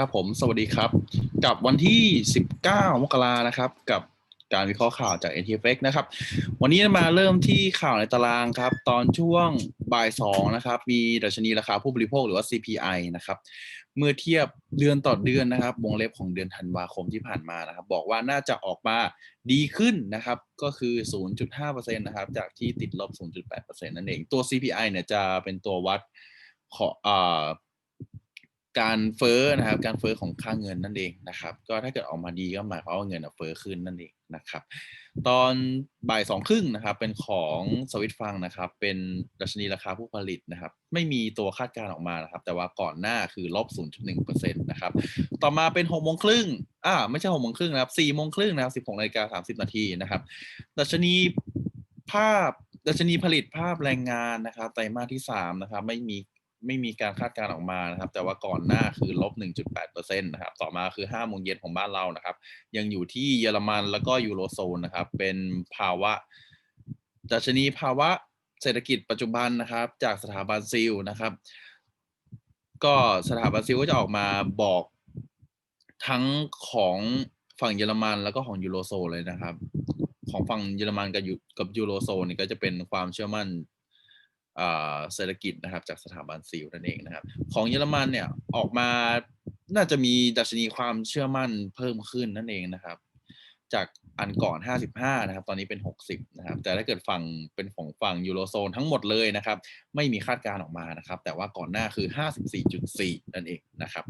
ครับผมสวัสดีครับ กับวันที่ 19 มกรานะครับ กับการวิเคราะห์ข่าวจาก NTFX นะครับ วันนี้มาเริ่มที่ข่าวในตารางครับ ตอนช่วงบ่ายสองนะครับ มีดัชนีราคาผู้บริโภคหรือว่า CPI นะครับ เมื่อเทียบเดือนต่อเดือนนะครับ วงเล็บของเดือนธันวาคมที่ผ่านมานะครับ บอกว่าน่าจะออกมาดีขึ้นนะครับ ก็คือ 0.5%นะครับ จากที่ติดลบ 0.8%นั่นเอง ตัว CPI เนี่ยจะเป็นตัววัดขออ่า การเฟ้อนะครับการเฟ้อของค่าเงินนั่นเองนะครับ ก็ถ้าเกิดออกมาดีก็หมายความว่าเงินเฟ้อขึ้นนั่นเองนะครับ ตอนบ่ายสองครึ่งนะครับ เป็นของสวิตฟังนะครับ เป็นดัชนีราคาผู้ผลิตนะครับ ไม่มีตัวคาดการณ์ออกมานะครับ แต่ว่าก่อนหน้าคือลบ 0.1%นะครับ ต่อมาเป็น6โมงครึ่งอ่าไม่ใช่6โมงครึ่งนะครับ4โมงครึ่งนะครับ16นาฬิกา30นาทีนะครับ ดัชนีภาพดัชนีผลิตภาพแรงงานนะครับไตรมาสที่3นะครับไม่มี ไม่มีการคาดการณ์ออกมานะครับ แต่ว่าก่อนหน้าคือลบ 1.8%นะครับ ต่อมาคือ5โมงเย็นของบ้านเรานะครับ ยังอยู่ที่เยอรมันแล้วก็ยูโรโซนนะครับ เป็นภาวะดัชนีภาวะเศรษฐกิจปัจจุบันนะครับ จากสถาบันซิลนะครับ ก็สถาบันซิลก็จะออกมาบอกทั้งของฝั่งเยอรมันแล้วก็ของยูโรโซนเลยนะครับ ของฝั่งเยอรมันกับยูกับยูโรโซนนี่ก็จะเป็นความเชื่อมั่น เศรษฐกิจนะครับจากสถาบันซิลนั่นเองนะครับ ของเยอรมันเนี่ยออกมาน่าจะมีดัชนีความเชื่อมั่นเพิ่มขึ้นนั่นเองนะครับ จากอันก่อน 55 นะครับ ตอนนี้เป็น 60 นะครับ แต่ถ้าเกิดฝั่งเป็นของฝั่งยูโรโซนทั้งหมดเลยนะครับ ไม่มีคาดการณ์ออกมานะครับ แต่ว่าก่อนหน้าคือ 54.4 นั่นเองนะครับ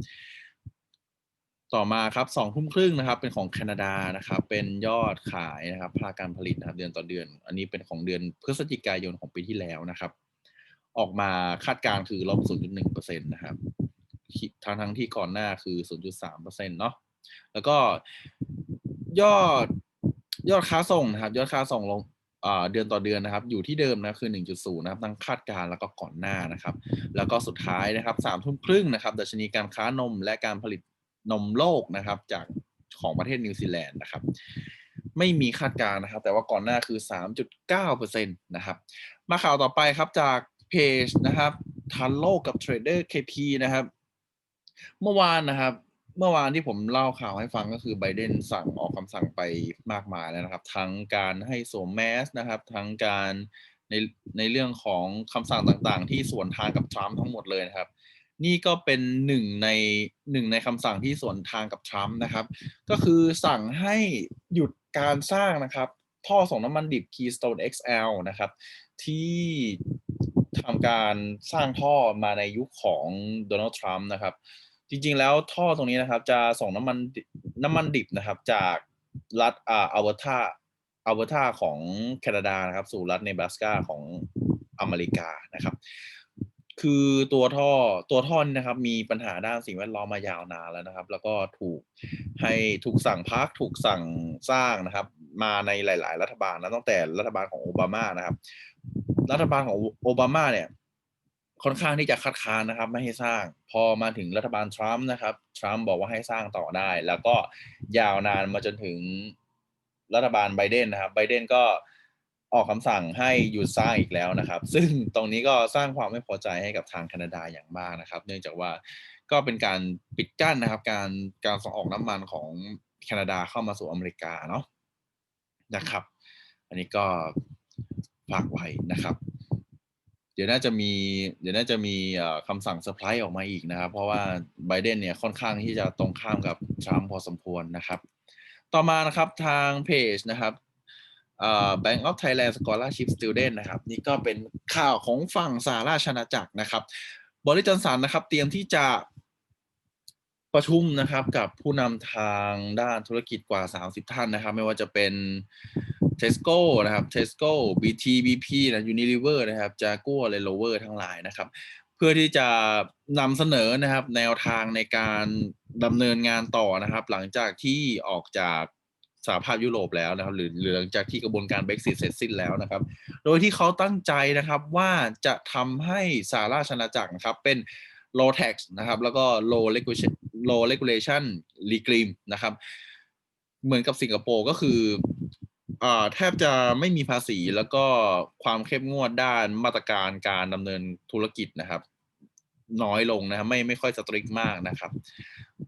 ต่อมาครับสองทุ่มครึ่งนะครับ เป็นของแคนาดานะครับ เป็นยอดขายนะครับภาคการผลิตนะครับ เดือนต่อเดือน อันนี้เป็นของเดือนพฤศจิกายนของปีที่แล้วนะครับ ออกมาคาดการคือลบ 0.1%นะครับ ทั้งทั้งที่ก่อนหน้าคือ 0.3%เนาะ แล้วก็ยอดยอดค้าส่งนะครับ ยอดค้าส่งลงเดือนต่อเดือนนะครับ อยู่ที่เดิมนะคือ 1.0 นะครับทั้งคาดการแล้วก็ก่อนหน้านะครับ แล้วก็สุดท้ายนะครับ3ทุ่มครึ่งนะครับดัชนีการค้านมและการผลิตนมโลกนะครับ จากของประเทศนิวซีแลนด์นะครับ ไม่มีคาดการนะครับ แต่ว่าก่อนหน้าคือ 3.9%นะครับ มาข่าวต่อไปครับจาก เพจนะครับทันโลกกับเทรดเดอร์ KP นะครับ เมื่อวานนะครับ เมื่อวานที่ผมเล่าข่าวให้ฟังก็คือไบเดนสั่งออกคำสั่งไปมากมายแล้วนะครับ ทั้งการให้สวมแมสนะครับ ทั้งการในในเรื่องของคำสั่งต่างๆ ที่สวนทางกับทรัมป์ทั้งหมดเลยนะครับ นี่ก็เป็นหนึ่งในหนึ่งในคำสั่งที่สวนทางกับทรัมป์นะครับ ก็คือสั่งให้หยุดการสร้างนะครับ ท่อส่งน้ำมันดิบ Keystone XL นะครับ ที่ ทำการสร้างท่อมาในยุคของโดนัลด์ทรัมป์นะครับ จริงๆแล้วท่อตรงนี้นะครับ จะส่งน้ำมันน้ำมันดิบนะครับจากรัฐอ่าอัลเบอร์ตาอัลเบอร์ตาของแคนาดานะครับ สู่รัฐเนบราสกาของอเมริกานะครับ คือตัวท่อตัวท่อนนะครับ มีปัญหาด้านสิ่งแวดล้อมมายาวนานแล้วนะครับ แล้วก็ถูกให้ถูกสั่งพักถูกสั่งสร้างนะครับ มาในหลาย ๆ รัฐบาลนะตั้งแต่รัฐบาลของโอบามานะครับ รัฐบาลของโอบามาเนี่ย ค่อนข้างที่จะคัดค้านนะครับ ไม่ให้สร้าง พอมาถึงรัฐบาลทรัมป์นะครับ ทรัมป์บอกว่าให้สร้างต่อได้ แล้วก็ยาวนานมาจนถึงรัฐบาลไบเดนนะครับ ไบเดนก็ออกคำสั่งให้หยุดสร้างอีกแล้วนะครับ ซึ่งตรงนี้ก็สร้างความไม่พอใจให้กับทางแคนาดาอย่างมากนะครับ เนื่องจากว่าก็เป็นการปิดกั้นนะครับ การการส่งออกน้ำมันของแคนาดาเข้ามาสู่อเมริกาเนาะนะครับ อันนี้ก็ ฝากไว้นะครับ เดี๋ยวน่าจะมีเดี๋ยวน่าจะมีคำสั่งเซอร์ไพรส์ออกมาอีกนะครับ เพราะว่าไบเดนเนี่ยค่อนข้างที่จะตรงข้ามกับทรัมป์พอสมควรนะครับ ต่อมานะครับทางเพจนะครับ Bank of Thailand Scholarship Student นะครับ นี่ก็เป็นข่าวของฝั่งสหราชอาณาจักรนะครับ บริจอนสันนะครับ เตรียมที่จะประชุมนะครับกับผู้นำทางด้านธุรกิจกว่า 30 ท่านนะครับ ไม่ว่าจะเป็น Tesco นะครับ Tesco BT BP นะ Unilever นะครับ Jaguar l a n d Rover ทั้งหลายนะครับ เพื่อที่จะนำเสนอนะครับ แนวทางในการดำเนินงานต่อนะครับ หลังจากที่ออกจากสหภาพยุโรปแล้วนะครับ หรือหลังจากที่กระบวนการ Brexit เสร็จสิ้นแล้วนะครับ โดยที่เขาตั้งใจนะครับว่าจะทำให้สหราชอาจักรนะครับเป็น low tax นะครับ แล้วก็ low regulation low regulation regime นะครับ เหมือนกับสิงคโปร์ก็คือ แทบจะไม่มีภาษีแล้วก็ความเข้มงวดด้านมาตรการการดำเนินธุรกิจนะครับ น้อยลงนะครับไม่ไม่ค่อยสตริกมากนะครับ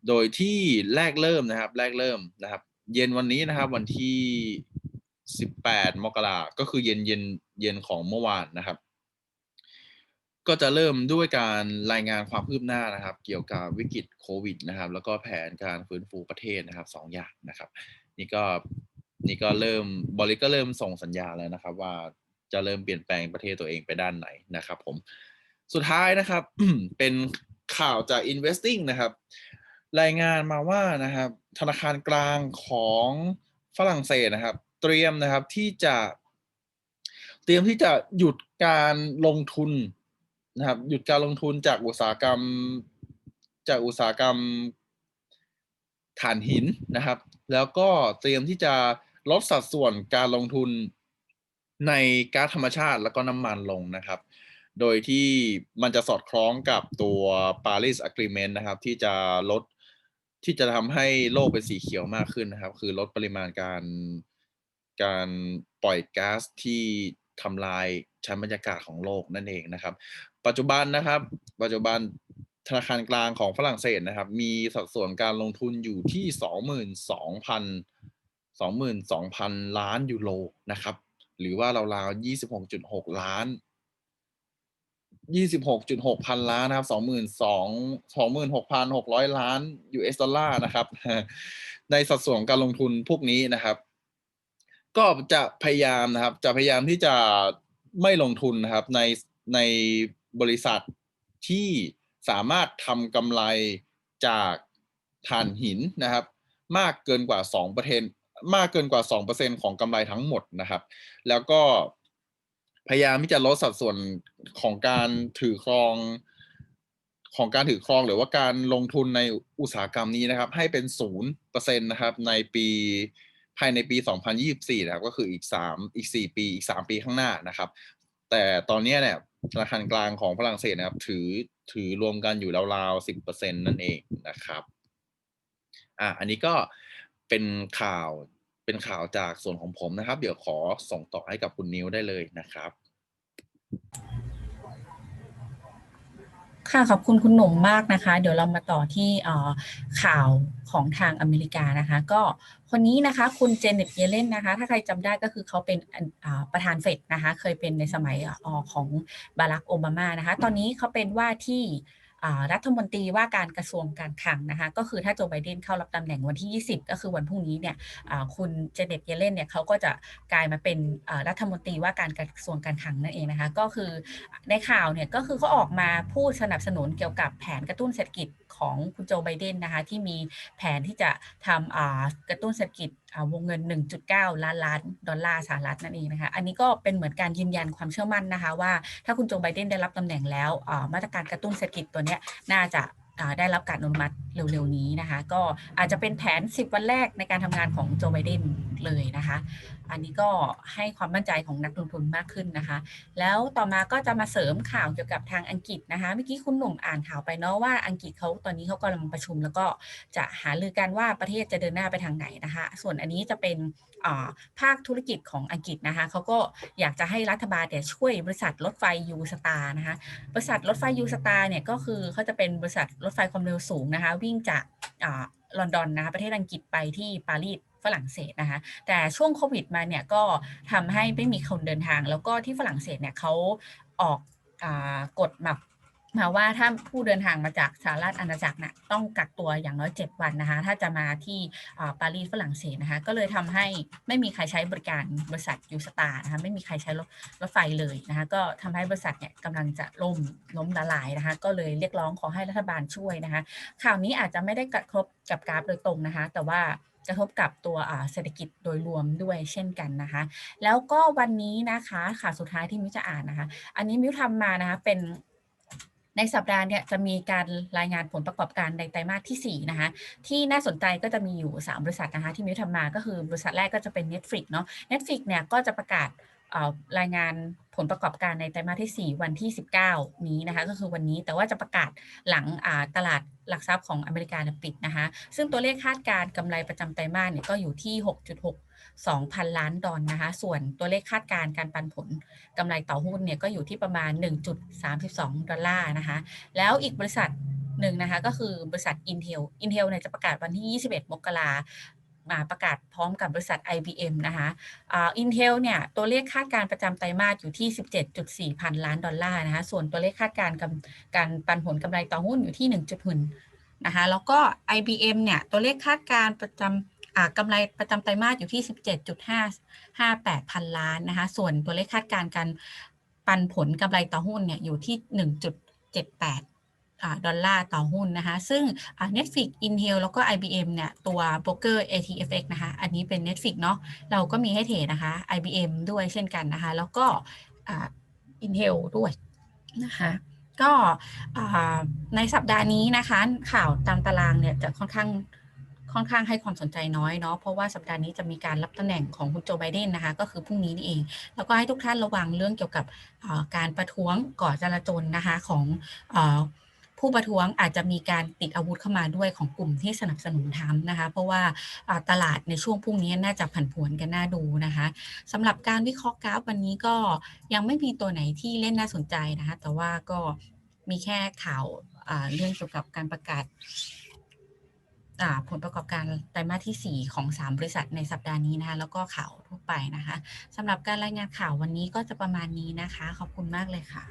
โดยที่แรกเริ่มนะครับ แรกเริ่มนะครับ เย็นวันนี้นะครับ วันที่18มกราก็คือเย็นเย็นเย็นของเมื่อวานนะครับ ก็จะเริ่มด้วยการรายงานความคืบหน้านะครับ เกี่ยวกับวิกฤตโควิดนะครับ แล้วก็แผนการฟื้นฟูประเทศนะครับสองอย่างนะครับ นี่ก็ นี่ก็เริ่มบริก็เริ่มส่งสัญญาแล้วนะครับ ว่าจะเริ่มเปลี่ยนแปลงประเทศตัวเองไปด้านไหนนะครับ ผมสุดท้ายนะครับ เป็นข่าวจาก investing นะครับ รายงานมาว่านะครับ ธนาคารกลางของฝรั่งเศสนะครับ เตรียมนะครับที่จะ เตรียมที่จะหยุดการลงทุนนะครับ หยุดการลงทุนจากอุตสาหกรรม จากอุตสาหกรรมถ่านหินนะครับ แล้วก็เตรียมที่จะ ลดสัดส่วนการลงทุนในก๊าซธรรมชาติแล้วก็น้ำมันลงนะครับ โดยที่มันจะสอดคล้องกับตัว Paris Agreement นะครับ ที่จะลดที่จะทำให้โลกเป็นสีเขียวมากขึ้นนะครับ คือลดปริมาณการการปล่อยก๊าซที่ทำลายชั้นบรรยากาศของโลกนั่นเองนะครับ ปัจจุบันนะครับ ปัจจุบันธนาคารกลางของฝรั่งเศสนะครับ มีสัดส่วนการลงทุนอยู่ที่ส องหมื่นสองหมื่นสองพันล้านยูโรนะครับ หรือว่าราวๆยี่สิบหกจุดหกล้านยี่สิบหกจุดหกพันล้านนะครับสองหมื่นสองสองหมื่นหกพันหกร้อยล้าน US ดอลลาร์นะครับ ในสัดส่วนการลงทุนพวกนี้นะครับ ก็จะพยายามนะครับ จะพยายามที่จะไม่ลงทุนนะครับในในบริษัทที่สามารถทำกำไรจากถ่านหินนะครับ มากเกินกว่า2ปอระเทศ มากเกินกว่า 2%ของกำไรทั้งหมดนะครับ แล้วก็พยายามที่จะลดสัดส่วนของการถือครองของการถือครองหรือว่าการลงทุนในอุตสาหกรรมนี้นะครับ ให้เป็นศูนย์เปอร์เซ็นต์นะครับ ในปีภายในปี 2024 นะครับ ก็คืออีก 3 อีก 4 ปี อีก 3 ปีข้างหน้านะครับ แต่ตอนนี้เนี่ยธนาคารกลางของฝรั่งเศสนะครับ ถือถือรวมกันอยู่ราวๆ 10%นั่นเองนะครับ อะอันนี้ก็ เป็นข่าวเป็นข่าวจากส่วนของผมนะครับ เดี๋ยวขอส่งต่อให้กับคุณนิวได้เลยนะครับ ค่ะขอบคุณคุณหนุ่มมากนะคะ เดี๋ยวเรามาต่อที่ข่าวของทางอเมริกานะคะ ก็คนนี้นะคะคุณเจเน็ตเยเลนนะคะ ถ้าใครจำได้ก็คือเขาเป็นประธานเฟดนะคะ เคยเป็นในสมัยอของบารักโอบามานะคะ ตอนนี้เขาเป็นว่าที่ รัฐมนตรีว่าการกระทรวงการคลังนะคะก็คือถ้าโจไบเดนเข้ารับตำแหน่งวันที่ 20 ก็คือวันพรุ่งนี้เนี่ยคุณเจเน็ตเยเลนเนี่ยเขาก็จะกลายมาเป็นรัฐมนตรีว่าการกระทรวงการคลังนั่นเองนะคะก็คือในข่าวเนี่ยก็คือเขาออกมาพูดสนับสนุนเกี่ยวกับแผนกระตุ้นเศรษฐกิจของคุณโจไบเดนนะคะที่มีแผนที่จะทำกระตุ้นเศรษฐกิจวงเงิน 1.9 ล้านล้านดอลลาร์สหรัฐนั่นเองนะคะ อันนี้ก็เป็นเหมือนการยืนยันความเชื่อมั่นนะคะว่าถ้าคุณโจไบเดนได้รับตำแหน่งแล้วมาตรการกระตุ้นเศรษฐกิจตัวนี้ยน่าจะ ได้รับการอนุมัติเร็วๆนี้นะคะ ก็อาจจะเป็นแผน 10 วันแรกในการทำงานของโจไบเดนเลยนะคะ อันนี้ก็ให้ความมั่นใจของนักลงทุนมากขึ้นนะคะ แล้วต่อมาก็จะมาเสริมข่าวเกี่ยวกับทางอังกฤษนะคะเมื่อกี้คุณหนุ่มอ่านข่าวไปเนาะว่าอังกฤษเขาตอนนี้เขากำลังประชุม แล้วก็จะหารือกันว่าประเทศจะเดินหน้าไปทางไหนนะคะ ส่วนอันนี้จะเป็นภาคธุรกิจของอังกฤษนะคะเขาก็อยากจะให้รัฐบาลเนี่ยช่วยบริษัทรถไฟยูสตาร์นะคะบริษัทรถไฟยูสตาร์เนี่ยก็คือเขาจะเป็นบริษัทรถไฟความเร็วสูงนะคะ วิ่งจากลอนดอนนะคะประเทศอังกฤษไปที่ปารีสฝรั่งเศสนะคะแต่ช่วงโควิดมาเนี่ยก็ทำให้ไม่มีคนเดินทาง แล้วก็ที่ฝรั่งเศสเนี่ยเขาออกอกฎมา มาว่าถ้าผู้เดินทางมาจากสหรัฐอาณาจักรน่ะต้องกักตัวอย่างน้อย 7 วันนะคะ ถ้าจะมาที่ปารีสฝรั่งเศสนะคะ ก็เลยทำให้ไม่มีใครใช้บริการบริษัทยูสตาร์นะคะ ไม่มีใครใช้รถรถไฟเลยนะคะ ก็ทำให้บริษัทเนี่ยกำลังจะล่มล้มละลายนะคะ ก็เลยเรียกร้องขอให้รัฐบาลช่วยนะคะ ข่าวนี้อาจจะไม่ได้กระทบกับกราฟโดยตรงนะคะ แต่ว่ากระทบกับตัวเศรษฐกิจโดยรวมด้วยเช่นกันนะคะ แล้วก็วันนี้นะคะข่าวสุดท้ายที่มิวจะอ่านนะคะ อันนี้มิวทำมานะคะเป็น ในสัปดาห์เนี่ยจะมีการรายงานผลประกอบการในไตรมาสที่4นะคะที่น่าสนใจก็จะมีอยู่ 3 บริษัทนะคะที่มิวทำมาก็คือบริษัทแรกก็จะเป็น Netflix เนาะ Netflix เนี่ยก็จะประกาศ รายงานผลประกอบการในไตรมาสที่ 4 วันที่ 19 นี้นะคะ ก็คือวันนี้แต่ว่าจะประกาศหลังตลาดหลักทรัพย์ของอเมริกาปิดนะคะ ซึ่งตัวเลขคาดการกำไรประจำไตรมาสเนี่ยก็อยู่ที่ 6.6 2,000 ล้านดอลนะคะ ส่วนตัวเลขคาดการการปันผลกำไรต่อหุ้นเนี่ยก็อยู่ที่ประมาณ 1.32 ดอลลาร์นะคะ แล้วอีกบริษัทหนึ่งนะคะก็คือบริษัท Intel Intel เนี่ยจะประกาศวันที่ 21 มกรา มาประกาศพร้อมกับบริษัท IBM นะคะอ่า Intel เนี่ยตัวเลขคาดการประจำไตรมาสอยู่ที่ 17.4 พันล้านดอลลาร์นะคะส่วนตัวเลขคาดการกำการปันผลกำไรต่อหุ้นอยู่ที่ 1.1นะคะแล้วก็ IBM เนี่ยตัวเลขคาดการประจำกำไรประจำไตรมาสอยู่ที่ 17.558 พันล้านนะคะ ส่วนตัวเลขคาดการณ์การปันผลกำไรต่อหุ้นเนี่ยอยู่ที่ 1.78 ดอลลาร์ต่อหุ้นนะคะ ซึ่ง Netflix Intel แล้วก็ IBM เนี่ย ตัวโบรกเกอร์ ATFX นะคะ อันนี้เป็น Netflix เนาะเราก็มีให้เทรดนะคะ IBM ด้วยเช่นกันนะคะ แล้วก็อ่า Intel ด้วยนะคะก็ในสัปดาห์นี้นะคะข่าวตามตารางเนี่ยจะค่อนข้างค่อนข้างให้ความสนใจน้อยเนาะเพราะว่าสัปดาห์นี้จะมีการรับตำแหน่งของคุณโจไบเดนนะคะก็คือพรุ่งนี้นี่เอง แล้วก็ให้ทุกท่านระวังเรื่องเกี่ยวกับการประท้วงก่อจราจรนะคะของ ผู้ประท้วงอาจจะมีการติดอาวุธเข้ามาด้วยของกลุ่มที่สนับสนุนทรัมป์นะคะ เพราะว่าตลาดในช่วงพรุ่งนี้น่าจะผันผวนกันน่าดูนะคะสำหรับการวิเคราะห์กราฟวันนี้ก็ยังไม่มีตัวไหนที่เล่นน่าสนใจนะคะ แต่ว่าก็มีแค่ข่าวเรื่องเกี่ยวกับการประกาศผลประกอบการไตรมาสที่ 4 ของ 3 บริษัทในสัปดาห์นี้นะคะ แล้วก็ข่าวทั่วไปนะคะสำหรับการรายงานข่าววันนี้ก็จะประมาณนี้นะคะ ขอบคุณมากเลยค่ะ